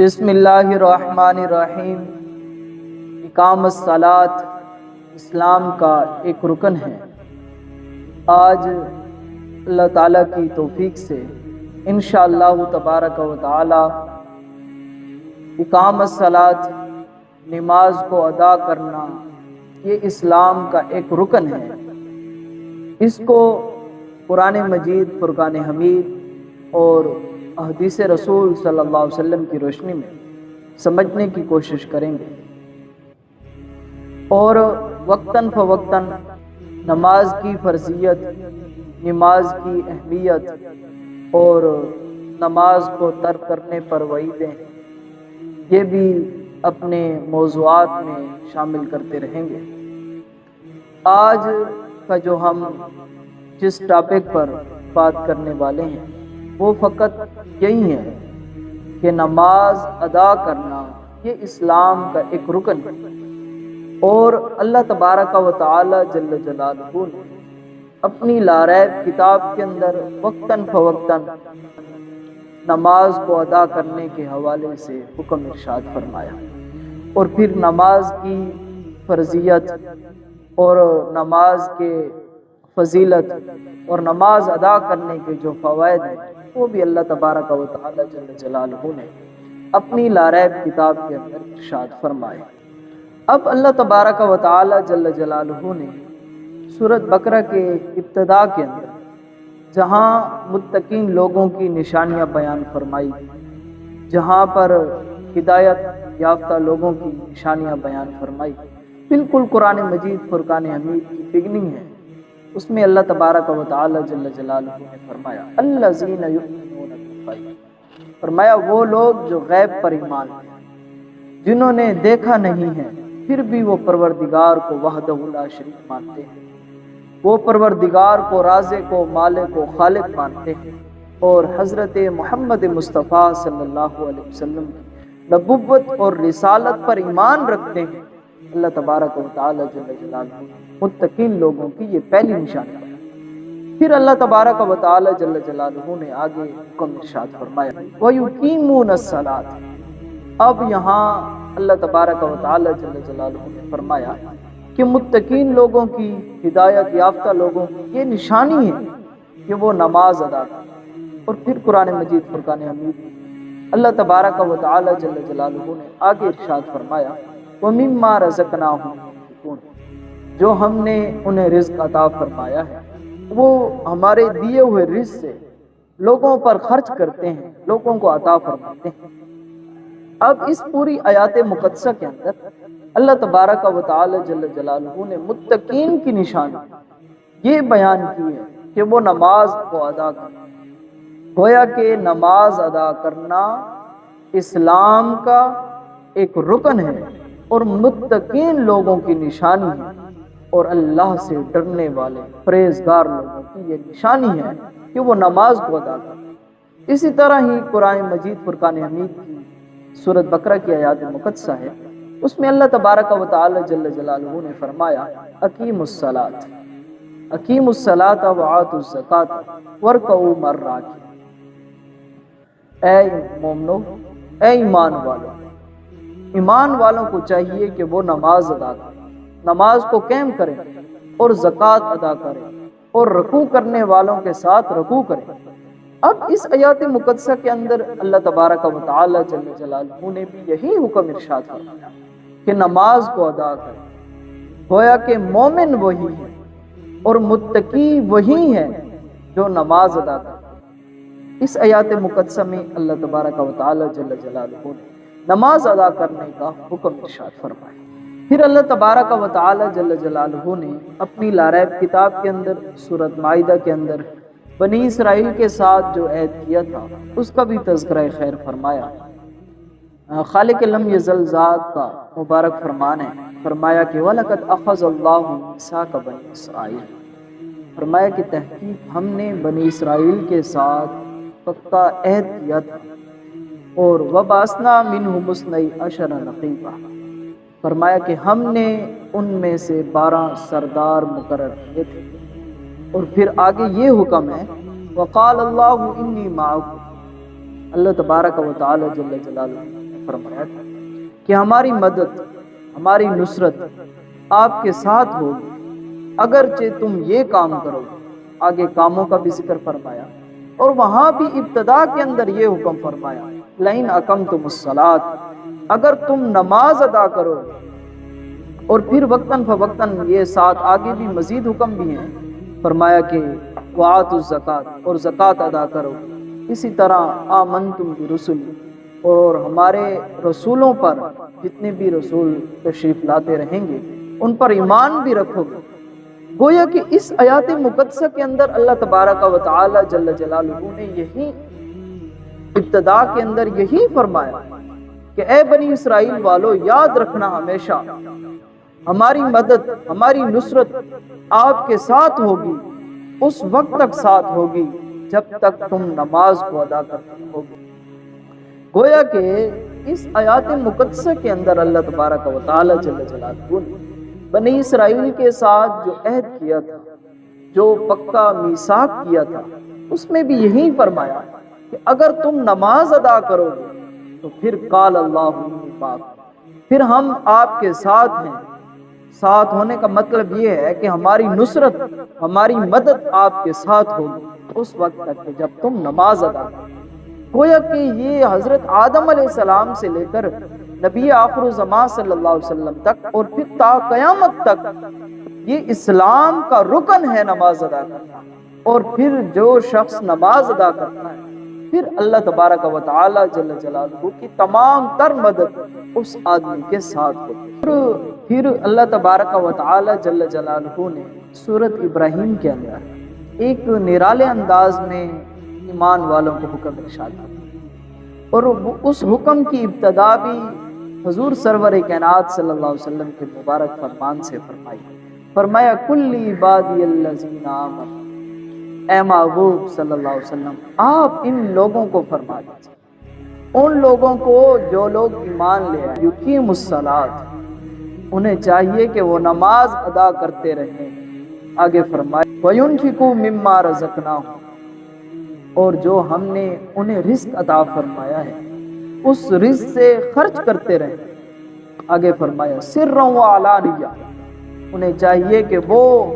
بسم اللہ الرحمن الرحیم۔ اقام الصلاۃ اسلام کا ایک رکن ہے۔ آج اللہ تعالیٰ کی توفیق سے انشاءاللہ اللہ تبارک و تعالی اقام الصلاۃ نماز کو ادا کرنا یہ اسلام کا ایک رکن ہے۔ اس کو قرآن مجید، فرقان حمید اور حدیث رسول صلی اللہ علیہ وسلم کی روشنی میں سمجھنے کی کوشش کریں گے۔ اور وقتاً فوقتاً نماز کی فرضیت، نماز کی اہمیت اور نماز کو ترک کرنے پر وعیدیں، یہ بھی اپنے موضوعات میں شامل کرتے رہیں گے۔ آج کا جو ہم جس ٹاپک پر بات کرنے والے ہیں وہ فقط یہی ہے کہ نماز ادا کرنا یہ اسلام کا ایک رکن ہے۔ اور اللہ تبارک و تعالی جل جلالہ نے اپنی لارب کتاب کے اندر وقتاً فوقتاً نماز کو ادا کرنے کے حوالے سے حکم ارشاد فرمایا۔ اور پھر نماز کی فرضیت اور نماز کے فضیلت اور نماز ادا کرنے کے جو فوائد ہیں وہ بھی اللہ تبارک و تعالی جل جلالہ نے اپنی لارب کتاب کے اندر ارشاد فرمائے اب اللہ تبارک و تعالی جل جلالہ نے سورت بقرہ کے ابتدا کے اندر جہاں متقین لوگوں کی نشانیاں بیان فرمائی، جہاں پر ہدایت یافتہ لوگوں کی نشانیاں بیان فرمائی۔ بالکل قرآن مجید، فرقان حمید کی بگننگ ہے۔ اس میں اللہ تبارک و تعالی جل جلالہ نے فرمایا اللہ زین فرمایا، وہ لوگ جو غیب پر ایمان جنہوں نے دیکھا نہیں ہے، پھر بھی وہ پروردگار کو وحدہ لا شریک مانتے ہیں۔ وہ پروردگار کو رازے کو مالک کو خالق مانتے ہیں۔ اور حضرت محمد مصطفیٰ صلی اللہ علیہ وسلم کی نبوت اور رسالت پر ایمان رکھتے ہیں۔ اللہ تبارک و تعالی جل جلالہ متقین لوگوں کی یہ پہلی نشانی۔ ہے پھر اللہ تبارک و تعالی جل جلالہ نے آگے حکم ارشاد فرمایا۔ وَيُقِيمُونَ الصَّلَاةَ۔ اب یہاں اللہ تبارک و تعالی جل جلالہ نے فرمایا کہ متقین لوگوں کی ہدایت یافتہ لوگوں کی یہ نشانی ہے کہ وہ نماز ادا کریں۔ اور پھر قرآن مجید فرقان حمید اللہ تبارک و تعالی جل جلالہ نے آگے ارشاد فرمایا۔ وَمِمَّا رَزَقْنَاهُمْ جو ہم نے انہیں رزق عطا فرمایا ہے، وہ ہمارے دیے ہوئے رزق سے لوگوں پر خرچ کرتے ہیں، لوگوں کو عطا فرماتے ہیں۔ اب اس پوری آیات مقدسہ کے اندر اللہ تبارک و تعالی جل جلالہ نے متقین کی نشانی یہ بیان کی ہے کہ وہ نماز کو ادا کرنا، گویا کہ نماز ادا کرنا اسلام کا ایک رکن ہے اور متقین لوگوں کی نشانی ہے۔ اور اللہ سے ڈرنے والے پریزگار لوگوں کی یہ نشانی ہے کہ وہ نماز کو ادا کر اسی طرح ہی قرآن مجید فرقان حمید کی صورت بکرہ کی آیات مقدسہ ہے۔ اس میں اللہ تبارک و تعالی جل جلالہ نے فرمایا، اقیم الصلاۃ اقیم الصلاۃ و آت الزکات ورکعوا مراکی اے مومنو، اے ایمان والو، ایمان والوں کو چاہیے کہ وہ نماز ادا کریں۔ نماز کو قائم کریں اور زکوٰۃ ادا کریں اور رکوع کرنے والوں کے ساتھ رکوع کریں۔ اب اس آیات مقدسہ کے اندر اللہ تبارک و تعالی جل جلالہ نے بھی یہی حکم ارشاد فرمایا کہ نماز کو ادا کریں۔ گویا کہ مومن وہی ہے اور متقی وہی ہے جو نماز ادا کرے اس آیات مقدسہ میں اللہ تبارک و تعالی جل جلالہ نے نماز ادا کرنے کا حکم ارشاد فرمایا۔ پھر اللہ تبارک و تعالی جل جلالہ نے اپنی لارب کتاب کے اندر صورت معاہدہ کے اندر بنی اسرائیل کے ساتھ جو عہد کیا تھا، اس کا بھی تذکرہ خیر فرمایا۔ خالق لم یزل ذات کا مبارک فرمان ہے۔ فرمایا کہ وَلَقَدْ أَخَذَ اللَّهُ مِيثَاقَ بَنِي اسرائیل فرمایا کہ تحقیق ہم نے بنی اسرائیل کے ساتھ پکا عہد کیا تھا۔ اور وباسنا منہم اثنی عشر نقیبہ فرمایا کہ ہم نے ان میں سے بارہ سردار مقرر کیے تھے۔ اور پھر آگے یہ حکم ہے، وقال اللہ انی معکم اللہ تبارک و تعالی جل جلالہ فرمایا تھا کہ ہماری مدد، ہماری نصرت آپ کے ساتھ ہوگی۔ اگرچہ تم یہ کام کرو، آگے کاموں کا بھی ذکر فرمایا۔ اور وہاں بھی ابتدا کے اندر یہ حکم فرمایا لائن اکم تم اگر تم نماز ادا کرو اور پھر وقتاً فوقتاً یہ ساتھ آگے بھی مزید حکم بھی ہیں، فرمایا کہ وعات الزکات اور زکوٰۃ ادا کرو۔ اسی طرح آمن تم رسول اور ہمارے رسولوں پر جتنے بھی رسول تشریف لاتے رہیں گے، ان پر ایمان بھی رکھو گے۔ گویا کہ اس آیات مقدسہ کے اندر اللہ تبارک و تعالی جل جلالہ نے یہی ابتدا کے اندر یہی فرمایا۔ کہ اے بنی اسرائیل والو، یاد رکھنا ہمیشہ، ہماری مدد، ہماری نصرت آپ کے ساتھ ہوگی، اس وقت تک ساتھ ہوگی، جب تک تم نماز کو ادا کرتے ہوگی گویا کہ اس آیات مقدسہ کے اندر اللہ تبارک و تعالی جل جلالہ نے بنی اسرائیل کے ساتھ جو عہد کیا تھا، جو پکا میساک کیا تھا، اس میں بھی یہی فرمایا کہ اگر تم نماز ادا کرو گے تو پھر قال اللہ پاک پھر ہم آپ کے ساتھ ہیں۔ ساتھ ہونے کا مطلب یہ ہے کہ ہماری نصرت، ہماری مدد آپ کے ساتھ ہوگی۔ اس وقت تک کہ جب تم نماز ادا کرو۔ گویا کہ یہ حضرت آدم علیہ السلام سے لے کر نبی آخر زمان صلی اللہ علیہ وسلم تک اور پھر تا قیامت تک یہ اسلام کا رکن ہے نماز ادا کرنا۔ اور پھر جو شخص نماز ادا کرتا ہے پھر اللہ تبارک و تعالی جل جلالہ کی تمام تر مدد اس آدمی کے ساتھ ہوتی پھر اللہ تبارک و تعالی جل جلالہ نے سورت ابراہیم کے اندر ایک نرالے انداز میں ایمان والوں کو حکم ارشاد کیا اور اس حکم کی ابتدا بھی حضور سرور کائنات صلی اللہ علیہ وسلم کے مبارک فرمان سے فرمائی۔ فرمایا کلی عبادی الذین آمنوا۔ اے محبوب صلی اللہ علیہ وسلم، آپ ان لوگوں کو فرما دیجیے ان لوگوں کو جو لوگ ایمان لے آئے یقیم الصلاۃ انہیں چاہیے کہ وہ نماز ادا کرتے رہیں۔ آگے فرمائے، وَيُنْفِقُوا مِمَّا رَزَقْنَاهُمْ۔ اور جو ہم نے انہیں رزق عطا فرمایا ہے، اس رزق سے خرچ کرتے رہیں۔ آگے فرمایا سرًا وعلانیہ انہیں چاہیے کہ وہ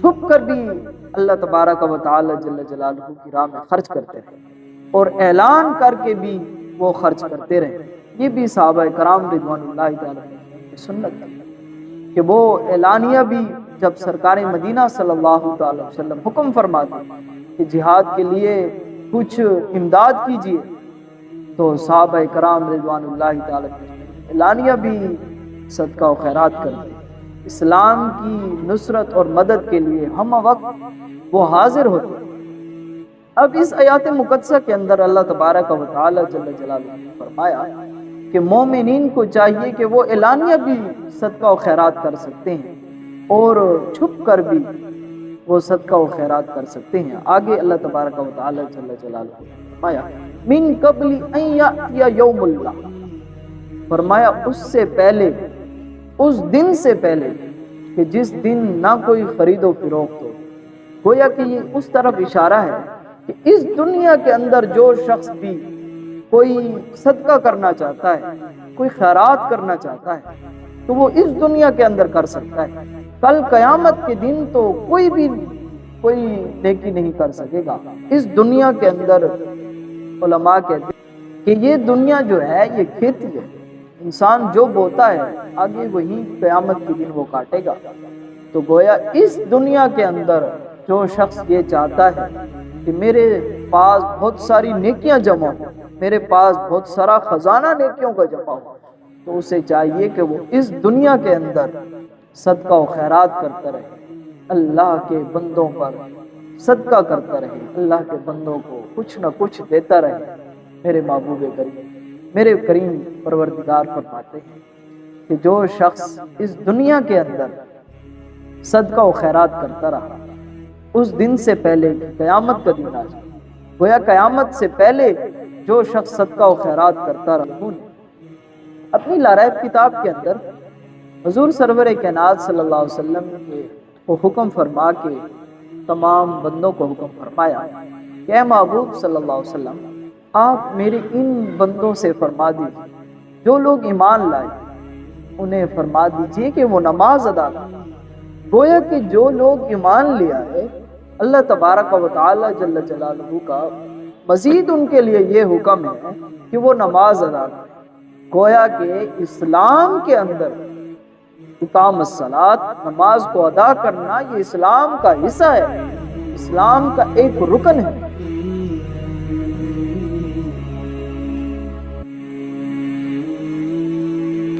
چھپ کر بھی اللہ تبارک و تعالی جل جلالہ کی راہ میں خرچ کرتے رہے اور اعلان کر کے بھی وہ خرچ کرتے رہے یہ بھی صحابہ کرام رضوان اللہ تعالی کی سنت کہ وہ اعلانیہ بھی جب سرکار مدینہ صلی اللہ تعالی وسلم حکم فرماتے کہ جہاد کے لیے کچھ امداد کیجیے، تو صحابہ کرام رضوان اللہ تعالی اعلانیہ بھی صدقہ و خیرات کرتے اسلام کی نصرت اور مدد کے لیے ہم وقت وہ حاضر ہوتے ہیں۔ اب اس آیات مقدسہ کے اندر اللہ تبارک و تعالی جل جلالہ نے فرمایا کہ مومنین کو چاہیے کہ وہ اعلانیہ بھی صدقہ و خیرات کر سکتے ہیں اور چھپ کر بھی وہ صدقہ و خیرات کر سکتے ہیں۔ آگے اللہ تبارک و تعالی جل جلالہ نے فرمایا، من قبل ان یوم اللہ۔ فرمایا، اس سے پہلے اس دن سے پہلے کہ جس دن نہ کوئی خرید و فروخت ہو۔ گویا کہ یہ اس طرف اشارہ ہے کہ اس دنیا کے اندر جو شخص بھی کوئی صدقہ کرنا چاہتا ہے، کوئی خیرات کرنا چاہتا ہے، تو وہ اس دنیا کے اندر کر سکتا ہے۔ کل قیامت کے دن تو کوئی بھی کوئی نیکی نہیں کر سکے گا۔ اس دنیا کے اندر علماء کہتے ہیں کہ یہ دنیا جو ہے، یہ کھیتی ہے۔ انسان جو بوتا ہے، آگے وہی قیامت کے دن وہ کاٹے گا۔ تو گویا اس دنیا کے اندر جو شخص یہ چاہتا ہے کہ میرے پاس بہت ساری نیکیاں جمع ہو میرے پاس بہت سارا خزانہ نیکیوں کا جمع ہو تو اسے چاہیے کہ وہ اس دنیا کے اندر صدقہ و خیرات کرتا رہے۔ اللہ کے بندوں پر صدقہ کرتا رہے۔ اللہ کے بندوں کو کچھ نہ کچھ دیتا رہے۔ میرے محبوب کریم میرے کریم پروردگار فرماتے ہیں کہ جو شخص اس دنیا کے اندر صدقہ و خیرات کرتا رہا، اس دن سے پہلے قیامت کا دن آ جائے گویا قیامت سے پہلے جو شخص صدقہ و خیرات کرتا رہا اپنی لارائب کتاب کے اندر حضور سرور کائنات صلی اللہ علیہ وسلم کے کو حکم فرما کے تمام بندوں کو حکم فرمایا کہ اے محبوب صلی اللہ علیہ وسلم آپ میرے ان بندوں سے فرما دیجیے جو لوگ ایمان لائے، انہیں فرما دیجیے کہ وہ نماز ادا کریں۔ گویا کہ جو لوگ ایمان لیا ہے اللہ تبارک و تعالی جل جلالہ کا مزید ان کے لیے یہ حکم ہے کہ وہ نماز ادا کریں۔ گویا کہ اسلام کے اندر اقام الصلاۃ، نماز کو ادا کرنا یہ اسلام کا حصہ ہے۔ اسلام کا ایک رکن ہے۔